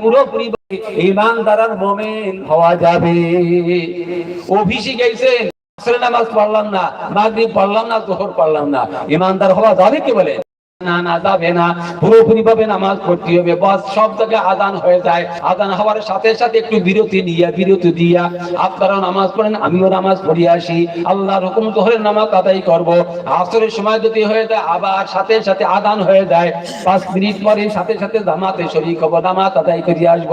পুরোপুরি ইমানদার মোমেন হওয়া যাবে। অভিষি গেছেন নামাজ পড়লাম না, মাগরিব পারলাম না, জোহর পারলাম না। ইমানদার হওয়া যাবে কি বলে? না না, যাবে না। পুরোপুরি ভাবে নামাজ পড়তে হবে। বস সব জায়গায় আদান হয়ে যায়। আদান হওয়ার সাথে সাথে একটু বিরতি নিয়া, বিরতি দিয়া আপনারাও নামাজ পড়েন, আমিও নামাজ পড়ে আসি। আল্লাহর হুকুম জোহরের নামাজ আদায় করব। আসরের সময় যদি হয়ে যায়, আবার সাথে সাথে আদান হয়ে যায়। পাঁচ মিনিট পরে সাথে সাথে জামাতে শরীক হব নামাজ আদায় করে আসব।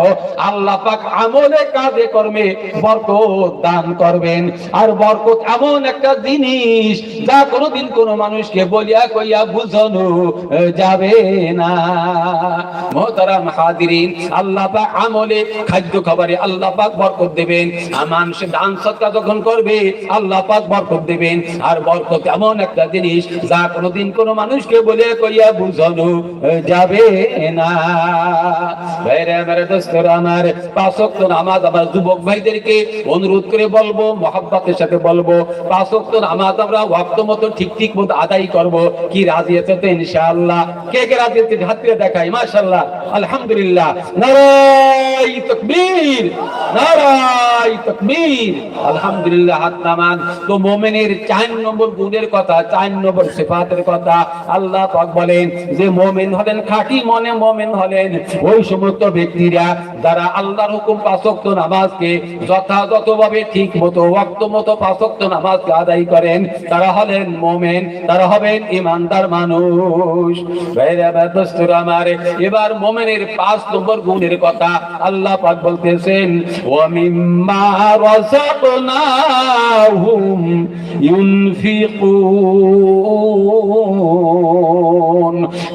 আল্লাহ পাক আমলে কাজে কর্মে বরকত দান করবেন। আর বরকত এমন একটা জিনিস যা কোনোদিন কোনো মানুষকে বলিয়া কইয়া বুঝানো যাবে না। মোহতারাম হাদিরিন আল্লাহ পাক আমলে খাদ্য খাবারে আল্লাহ পাক বরকত দেবেন। মানুষ দান সৎকার যখন করবে, আল্লাহ পাক বরকত দেবেন। আর বরকত এমন একটা জিনিস, যা কোনোদিন কোনো মানুষকে বলে কইয়া বুঝানো যাবে না। ভাইরে আমার দোস্তরা আমার, পাঁচ ওয়াক্ত নামাজ আমার যুবক ভাইদেরকে অনুরোধ করে বলব, মহাব্বতের সাথে বলব, পাঁচ ওয়াক্ত নামাজ আমরা ওয়াক্ত মতো ঠিক ঠিক মতো আদায় করব। কি রাজি আছে তো ইনশাআল্লাহ কে কে রাজি আছে হাত দিয়ে দেখাই মাশাআল্লাহ। আলহামদুলিল্লাহ। নারাই তাকবীর। নারাই তাকবীর। আলহামদুলিল্লাহ, হাত নামান। তো মুমিনের চার নম্বর গুণের কথা, চার নম্বর সিফাতের কথা আল্লাহ পাক বলেন যে, মুমিন হলেন খাঁটি মনে, মুমিন হলেন ওই সমস্ত ব্যক্তিরা যারা আল্লাহর হুকুম পাঁচ ওয়াক্ত নামাজকে যথাযথভাবে ঠিক মতো, ওয়াক্ত মতো পাঁচ ওয়াক্ত নামাজকে আদায় করেন, তারা হলেন মুমিন, তারা হবেন ইমানদার মানুষ। আমার। এবার মুমিনের পাঁচ নম্বর গুণের কথা আল্লাহ পাক বলতেছেন ইউনফিকুন।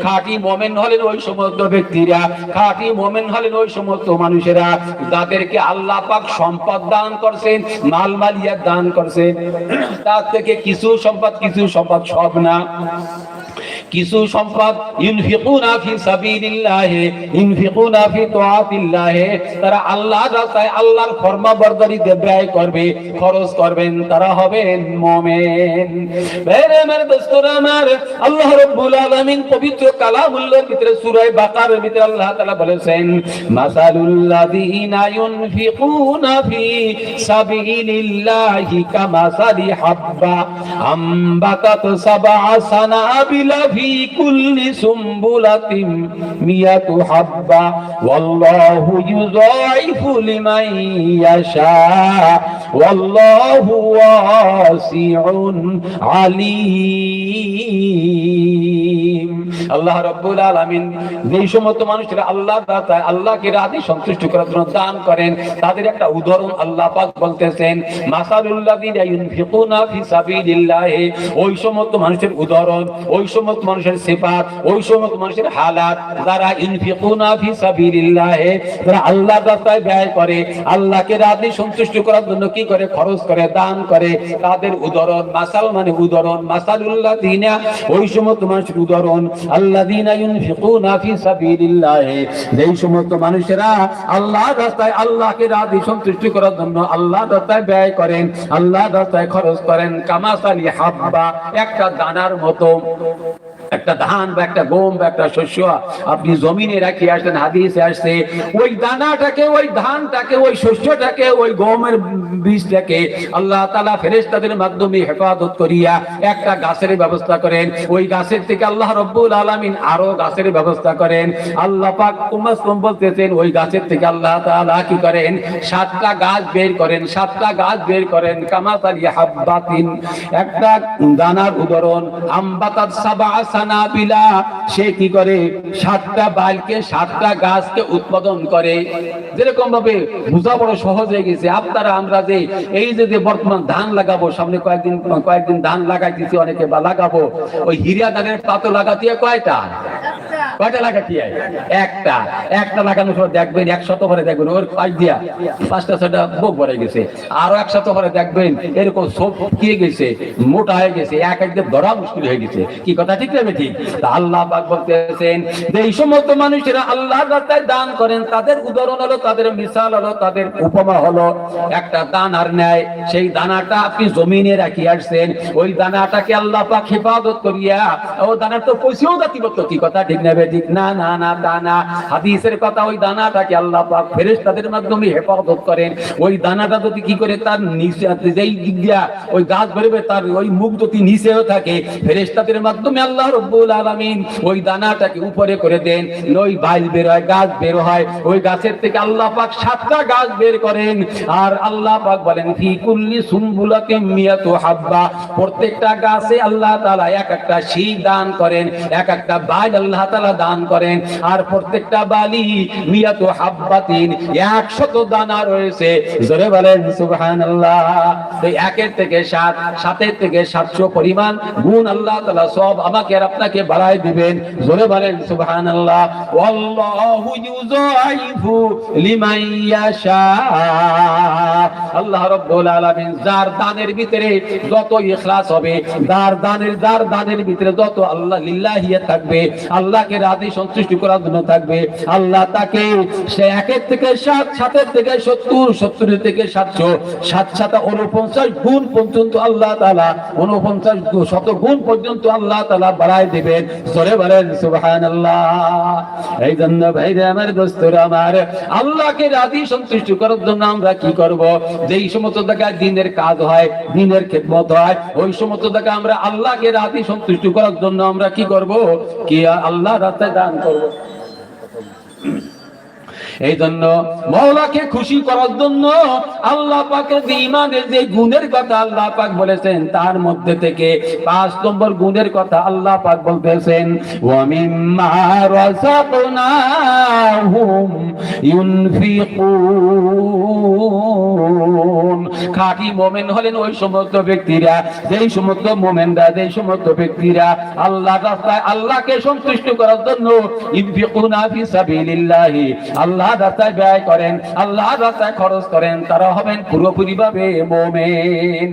খাঁটি মোমেন হলেন ওই সমস্ত ব্যক্তিরা, খাঁটি মোমেন হলেন ওই সমস্ত মানুষেরা যাদেরকে আল্লাহ পাক সম্পদ দান করছেন, মাল মালিয়া দান করছেন। তার থেকে কিছু সম্পদ কিছু সম্পদ সব না। কিছু সম্পদ ইনফিকুনা ফি সাবিলিল্লাহ, ইনফিকুনা ফি তাআতিল্লাহ তারা রাস্তায় আল্লাহর করবে, খরচ করবেন, তারা হবেন মুমিন। আমার আমার, আল্লাহ রাব্বুল আলামিন পবিত্র কালামুল্লাহর ভিতরে সূরা ভিতরে আল্লাহ তাআলা বলেছেন মাসালুল লাযিনা ইউনফিকুনা ফি সাবিলিল্লাহি কামাসালি হাব্বা, আম্বাতাত সাবআ সানাবিলা ফি কুল্লি সুম্বুলাতিন মিয়াতু হাব্বা ওয়াল্লাহু ইউযাইফু লিমান ইয়াশা ওয়াল্লাহু ওয়াসিউন আলীম আল্লাহ রাব্বুল আলামিন যেই সমস্ত মানুষরা আল্লাহর দাতায় আল্লাহকে রাজি সন্তুষ্ট করার জন্য দান করেন, তাদের একটা উদাহরণ আল্লাহ পাক বলতেছেন ইউনফিকুনা ফি সাবিলিল্লাহ ওই সমস্ত মানুষের উদাহরণ, ওই সমস্ত মানুষের সিফাত, ওই সমস্ত মানুষের হালাত, যারা ইনফিকুনা ফি সাবিলিল্লাহ, যারা রাস্তায় ব্যয় করে, আল্লাহকে সন্তুষ্ট করার জন্য কি করে? খরচ করে, দান করে, তাদের উদাহরণ, মাসাল মানে উদাহরণ, মাসালুল্লাযিনা, ওই সমস্ত মানুষের উদাহরণ আল্লাযিনা ইউনফিকুনা ফি সাবিলিল্লাহ। যেই সমস্ত মানুষেরা আল্লাহর রাস্তায় আল্লাহকে রাজি সন্তুষ্ট করার জন্য আল্লাহর রাস্তায় ব্যয় করেন, আল্লাহর রাস্তায় খরচ করেন, কামাসালি হাব্বা, একটা দানার মতো। একটা ধান বা একটা গম বা একটা শস্য আপনি জমিনে রাখি আসলেন হাদিসে আসছে, ওই দানাটাকে, ওই ধানটাকে, ওই শস্যটাকে, ওই গমের বীজটাকে আল্লাহ তালা ফেরেশতাদের মাধ্যমে হেফাজত করিয়া একটা গাছের ব্যবস্থা করেন। ওই গাছের থেকে আল্লাহ রব্বুল আলামিন আরও গাছের ব্যবস্থা করেন। আল্লাহ পাক উম্মাসকুম বলতেছেন, ওই গাছের থেকে আল্লাহ তাআলা কি করেন? সাতটা গাছ বের করেন, সাতটা গাছ বের করেন, কামাতালি হাব্বাতিন। একটা দানার উদাহরণ আম্বাতাত সাবা সানাবিলা সে কি করে? সাতটা বালকে, সাতটা গাছকে উৎপাদন করে। যেরকম ভাবে বোঝা সহজ হয়ে গেছে। আপনারা, আমরা যে এই যে বর্তমান ধান লাগাবো, সামনে কয়েকদিন কয়েকদিন ধান লাগাইতেছি, অনেকে বা লাগাবো, ওই হিরিয়া ধানের পাতো লাগাতে কয়টা? কয়টা একটা। একটা লাগানোর সময় দেখবেন একশত দেখবেন ওর দিয়া পাঁচটা বুক ভরে গেছে। আরও একশত দেখবেন এরকম সব গেছে, মোটা হয়ে গেছে, এক একদম ধরা মুশকিল হয়ে গেছে। কি কথা ঠিক না ঠিক আল্লাহ পাক বলতেছেন, যে এই সমস্ত মানুষেরা রাস্তায় দান করেন, তাদের উদাহরণ হলো, তাদের হলো, তাদের উপমা হলো। একটা দানার ন্যায়, সেই দানাটা আপনি জমিনে রাখি আসছেন, ওই দানাটাকে আল্লাহ পাক হেফাজত করিয়া, ও দানার তো পয়সাও কি কথা ঠিক নেবে বেদিক না না না, দানা। হাদিসের কথা ওই দানাটাকে আল্লাহ পাক ফেরেশতাদের মাধ্যমে হেফাজত করেন। ওই দানাটা যদি কি করে তার নিচে যেই দিক দিয়া ওই গাছ বেরোবে তার ওই মুখ যদি নিচেও থাকে, ফেরেশতাদের মাধ্যমে আল্লাহ রব্বুল আলামিন ওই দানাটাকে উপরে করে দেন। ওই বাইল বের হয়, গাছ বের হয়। ওই গাছের থেকে আল্লাহ পাক সাতটা গাছ বের করেন। আর আল্লাহ পাক বলেন, ফি কুল্লি সুম্বুলাকে মিয়াতু হাব্বা। প্রত্যেকটা গাছে আল্লাহ তাআলা এক একটা শীষ দান করেন, এক একটা বাইল আল্লাহ তাআলা দান করেন। আর প্রত্যেকটা বালি মিয়াতু হাব্বাতিন 100 দানা রয়েছে। জোরে বলেন, সুবহানাল্লাহ। তো একের থেকে সাত, সাতের থেকে সাতশো পরিমাণ গুণ আল্লাহ তাআলা সব আমাকে আর আপনাকে বাড়ায় দিবেন। জোরে বলেন, সুবহানাল্লাহ। লিমান ইয়াশা। আল্লাহ রাব্বুল আলামিন যার দানের ভিতরে যত ইখলাস হবে দানের দানের ভিতরে যত আল্লাহ লিল্লাহিয়া থাকবে, আল্লাহকে রাজি সন্তুষ্টি করার জন্য থাকবে। আল্লাহ তাকে সে একের থেকে সাত, সাতের থেকে সত্তর, সত্তরের থেকে সাতশো, সাত সাত উনপঞ্চাশ গুণ পর্যন্ত আল্লাহ তালা উনপঞ্চাশ শত গুণ পর্যন্ত আল্লাহ তালা বাড়ায় দেবেন। জোরে বলেন সুবহান আল্লাহ এই জন্য ভাইরে আমার দোস্তর আমার, আল্লাহকে রাজি সন্তুষ্ট করার জন্য আমরা কি করব? যেই সমস্ত জায়গায় দিনের কাজ হয়, দিনের খেদমত হয়, ওই সমস্ত জায়গায় আমরা আল্লাহকে রাজি সন্তুষ্ট করার জন্য আমরা কি করব? কি আল্লাহ রাস্তায় দান করব। এই জন্য মৌলাকে খুশি করার জন্য আল্লাহ পাকের যে ইমানের যে গুণের কথা আল্লাহ পাক বলেছেন, তার মধ্যে থেকে পাঁচ নম্বর গুণের কথা আল্লাহ পাক বলতেছেন খাঁটি মোমেন হলেন ওই সমস্ত ব্যক্তিরা, যেই সমস্ত মোমেনরা, যেই সমস্ত ব্যক্তিরা আল্লাহ রাস্তায় আল্লাহকে সন্তুষ্ট করার জন্য আল্লাহ রাস্তায় ব্যয় করেন, আল্লাহ রাস্তায় খরচ করেন, তারা হবেন পুরোপুরি ভাবে মোমেন।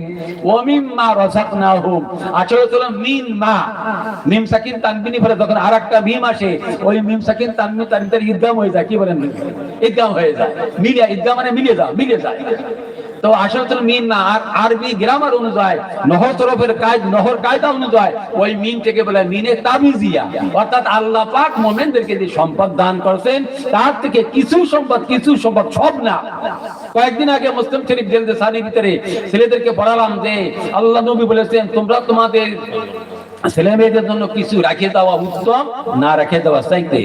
ও মিম্মা রাযাকনাহুম আসলে হলো মিন মা। মিম সাকিন তানবিনী পরে যখন আরেকটা মিম আসে, ওই মিম সাকিন তানবিন তার ভিতরে ইদগাম হয়ে যায়, কি বলেন? ইদগাম হয়ে যায়। মিলিয়া ইদগাম মানে মিলে যায় মিলে যায় তো আশাতুল মিন না, আর আরবি গ্রামার অনুযায়ী, নহর তরফের কাজ নহর কায়দা অনুযায়ী, ওই মিন থেকে বলে মিনে তাবিজিয়া। অর্থাৎ আল্লাহ পাক মোমেনদেরকে যে সম্পদ দান করছেন, তার থেকে কিছু সম্পদ কিছু সম্পদ সব না। কয়েকদিন আগে মুসলিম শরীফ জেলদে সানির ভিতরে ছেলেদেরকে পড়ালাম যে, আল্লাহ নবী বলেছেন, তোমরা তোমাদের ছেলে মেয়েদের জন্য কিছু রাখে দেওয়া উত্তম, না রেখে দেওয়া চাইতে।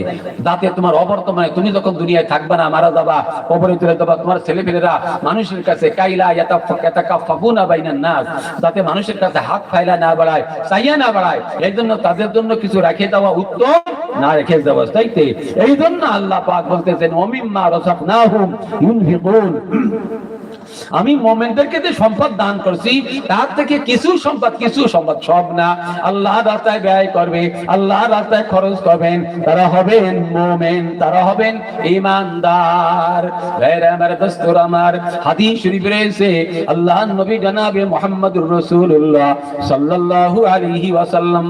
যাতে তোমার অবর্তমানে তুমি যখন দুনিয়ায় থাকবে না, মারা যাবা, কবরে তুলে দেবা, তোমার ছেলে মেয়েরা মানুষের কাছে, কাইলা ইয়াতাফাকুনা বাইনান নাস। যাতে মানুষের কাছে হাত ফাইলা না বাড়ায়, চাইয়া না বাড়ায়, এই জন্য তাদের জন্য কিছু রেখে দেওয়া উত্তম, না রেখে দেওয়া চাইতে। এই জন্য আল্লাহ পাক বলতেছেন, ওমিম্মা রাযাকনাহুম ইউনফিকুন। আমি মোমেনদেরকে যে সম্পদ দান করছি, তার থেকে কিছু সম্পদ কিছু সম্পদ সব না। আল্লাহ রাস্তায় ব্যয় করবে, আল্লাহ রাস্তায় খরচ করবেন। তারা হবেন মোমেন, তারা হবেন ইমানদার। আমার আল্লাহ নবী সাল্লাল্লাহু ওয়াসাল্লাম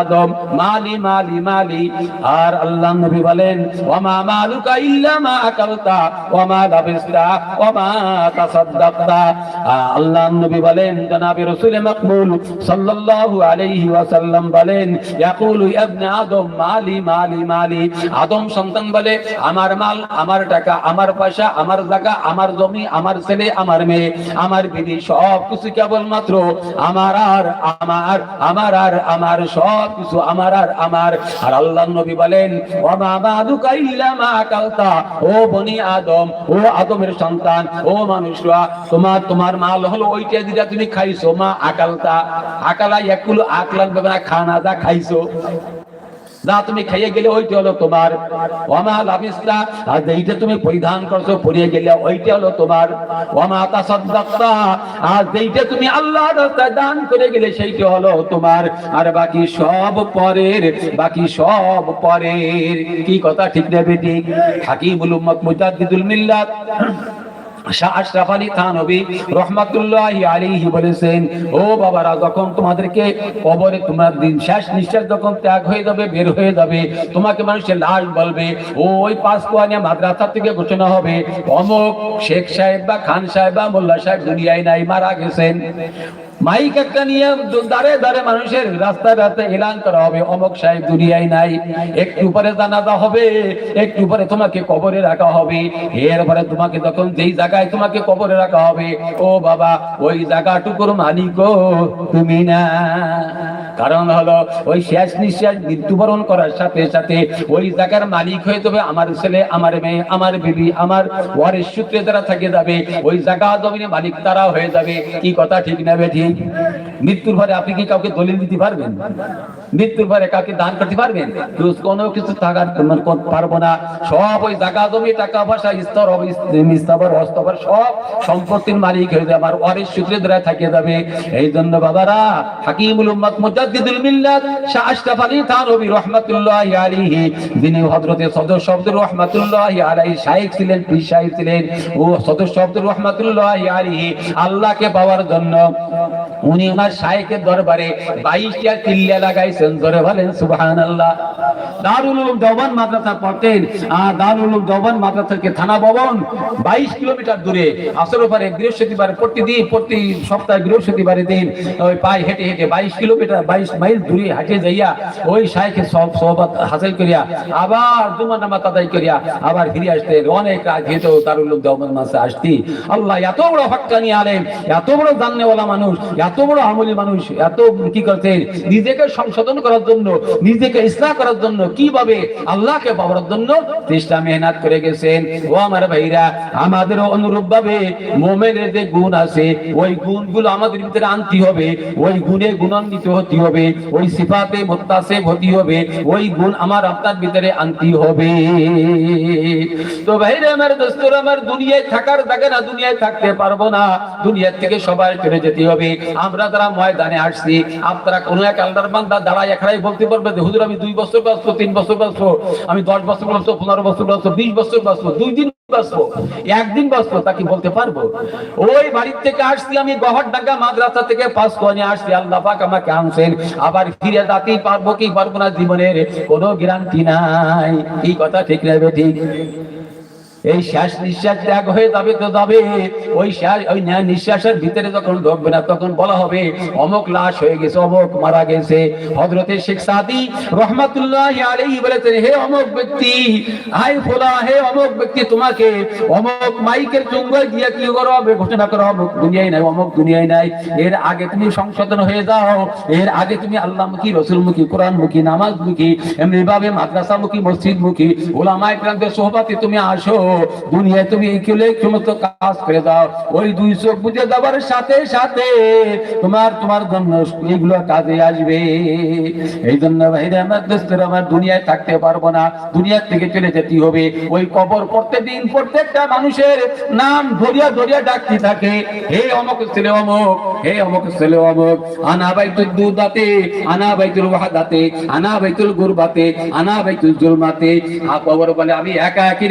আদম আর আল্লাহ নবী বলেন নবী বলেন আমার জমি, আমার ছেলে, আমার মেয়ে, আমার বিবি, সব কেবলমাত্র আমার আর, আমার আমার আর, আমার সব আমার আর আমার। আর আল্লাহ নবী বলেন ওমা ও বনি আদম, ও আদমের সন্তান ও মানুষরা তোমার তোমার মাল হলো ওইটা যেটা তুমি খাইছো, মা আকালতা। আকালা একুল আকলান খানা যা খাইছো। যা তুমি খাইয়ে গেলে ওইটা হলো তোমার। ওমা লাবিস্তা আর যেইটা তুমি পরিধান করছ, পরিয়ে গেলে ওইটা হলো তোমার। ওমা তাসাদ্দাকতা, আর যেইটা তুমি আল্লাহ রাস্তায় দান করে গেলে সেইটা হলো তোমার। আর বাকি সব পরের, বাকি সব পরের। কি কথা ঠিক নেবে ঠিক হাকিমুল মুজাদ্দিদুল মিল্লাত। শাহ আশরাফ আলী থানবী রহমাতুল্লাহ আলাইহি বলেছেন, ও বাবারা, যখন তোমাদেরকে কবরে তোমার দিন শেষ নিঃশ্বাস যখন ত্যাগ হয়ে যাবে, বের হয়ে যাবে, তোমাকে মানুষের লাশ বলবে ও ওই পাঁচ কোয়ানিয়া মাদ্রাসা থেকে ঘোষণা হবে, অমুক শেখ সাহেব বা খান সাহেব বা মোল্লা সাহেব দুনিয়ায় নাই, মারা গেছেন। মাইক একটা নিয়ে দাঁড়ে দাঁড়ে মানুষের রাস্তায় রাস্তায় এলান করা হবে। অমক সাহেব দুনিয়ায় নাই। একটু পরে জানাজা হবে, একটু পরে তোমাকে কবরে রাখা হবে। এরপরে তোমাকে তখন যেই জায়গায় তোমাকে কবরে রাখা হবে, ও বাবা, ওই জায়গাটুকুর মালিক তুমি না। কারণ হলো, ওই শেষ নিঃশ্বাস মৃত্যুবরণ করার সাথে সাথে ওই জায়গার মালিক হয়ে যাবে আমার ছেলে, আমার মেয়ে, আমার বিবি, আমার ওয়ারের সূত্রে যারা থাকে যাবে, ওই জায়গা জমিনে মালিক তারা হয়ে যাবে। কি কথা ঠিক না বেঠিক মৃত্যুর পরে আপনি কি কাউকে দলিল দিতে পারবেন? মৃত্যুর পরে কাউকে দান করতে পারবেন? কোনো কিছু মানে পারব না। সব ওই জায়গা জমি, টাকা পয়সা, স্তর স্থাবর অস্তবর সব সম্পত্তির মালিক হয়ে যাবে। আমার ওয়ারিস সূত্রে দ্বারা থাকে যাবে। এই জন্য বাবারা, হাকিমুল উম্মত মুজাদ্দিদুল মিল্লাত শাহ আশরাফ আলী যিনি হযরতে সদর শব্দ আলাইহি শাইখ ছিলেন, পীর শাইখ ছিলেন, ও সদর শব্দ রাহমাতুল্লাহি আলাইহি আল্লাহকে পাওয়ার জন্য উনি ওনার শাইখের দরবারে 22টা চিল্লা লাগাইছেন ধরে বলেন, সুবহানাল্লাহ। দারুল উলুম দেওবান মাদ্রাসা পড়তেন, আর দারুল উলুম দেওবান মাদ্রাসা থেকে থানা ভবন 22 কিলোমিটার দূরে, আসর পরে বৃহস্পতিবার প্রতিদিন প্রতি সপ্তাহে বৃহস্পতিবারে দিন, ওই পায়ে হেঁটে হেঁটে 22 কিলোমিটার 22 মাইল দূরে হাঁটে যাইয়া, ওই শাইখের সব সহবত হাসিল করিয়া, আবার জুমা নামাজ আদায় করিয়া আবার ফিরে আসতেন। অনেক রাত হেঁটে দারুল উলুম দেওবান মাসে আসতি। আল্লাহ এত বড় হক্কানি আলেম, এত বড় জাননেওয়ালা মানুষ, এত বড় আমলি মানুষ, এত কি করতেন? নিজেকে সংশোধন করার জন্য, নিজেকে ইসলাম করার জন্য কীভাবে আল্লাহকে পাওয়ার জন্য চেষ্টা মেহনত করে গেছেন। ও আমার ভাইরা আমাদের অনুরূপ ভাবে মোমেনের যে গুণ আছে, ওই গুণগুলো আমাদের ভিতরে আনতে হবে, ওই গুণে গুণান্বিত হতে হবে, ওই সিফাতে মোত্তাসে হতে হবে, ওই গুণ আমার আপনার ভিতরে আনতে হবে। তো ভাইরা আমার দোস্তর আমার দুনিয়ায় থাকার জায়গা না, দুনিয়ায় থাকতে পারব না, দুনিয়ার থেকে সবাই চলে যেতে হবে। আমরা যারা ময়দানে আসছি, আপনারা কোন এক আল্লাহর বান্দা দাঁড়ায় এখানে বলতে পারবে যে, হুজুর, আমি দুই বছর বাঁচবো তিন বছর বাঁচবো আমি দশ বছর বাঁচবো পনেরো বছর বাঁচবো বিশ বছর বাঁচবো দুই দিন বাঁচবো একদিন বাঁচবো তা কি বলতে পারব? ওই বাড়ির থেকে আসছি আমি গহর ডাঙ্গা মাদ্রাসা থেকে পাস করে আসছি, আল্লাহ পাক আমাকে আনছেন। আবার ফিরে যেতেই পারব কি পারব না, জীবনের কোনো গ্যারান্টি নাই। এই কথা ঠিক নেবে ঠিক এই শ্বাস নিঃশ্বাস ত্যাগ হয়ে যাবে তো যাবে। ওই শ্বাস, ওই ন্যায় নিঃশ্বাসের ভিতরে যখন ঢুকবে না, তখন বলা হবে, অমুক লাশ হয়ে গেছে, অমুক মারা গেছে। হযরতে শেখ সাদি রহমাতুল্লাহ আলাইহি বলেছেন, হে অমুক ব্যক্তি হাই ফোলা হে অমুক ব্যক্তি, তোমাকে অমুক মাইকের চুঙ্গায় দিয়ে কি করো হবে ঘোষণা করো অমুক দুনিয়ায় নাই, অমুক দুনিয়ায় নাই। এর আগে তুমি সংশোধন হয়ে যাও। এর আগে তুমি আল্লাহ মুখী রসুল মুখী আল্লাহমুখী, রসুলমুখী, কোরআনমুখী, নামাজমুখী এমনি ভাবে মাদ্রাসামুখী, মসজিদমুখী ওলামায়ে কেরামদের সোহবাতে তুমি আসো। দুনিয়ায় তুমি এই কেলে সমস্ত কাজ করে দাও। ওই দুই চোখ বুঝে যাবার সাথে সাথে তোমার তোমার জন্য এইগুলো কাজে আসবে। এই জন্য ভাইরা আমার দোস্তের আমার দুনিয়ায় থাকতে পারব না। দুনিয়ার থেকে চলে যেতে হবে। ওই কবর প্রত্যেকদিন প্রত্যেকটা মানুষের নাম ধরিয়া ধরিয়া ডাকতে থাকে। হে অমক ছেলে অমক, হে অমক ছেলে অমক, আনা বাইতুল দুদাতে, আনা বাইতুল ওয়াহাদাতে, আনা বাইতুল গুরবাতে, আনা বাইতুল জুলমাতে। আ কবর বলে আমি একা একই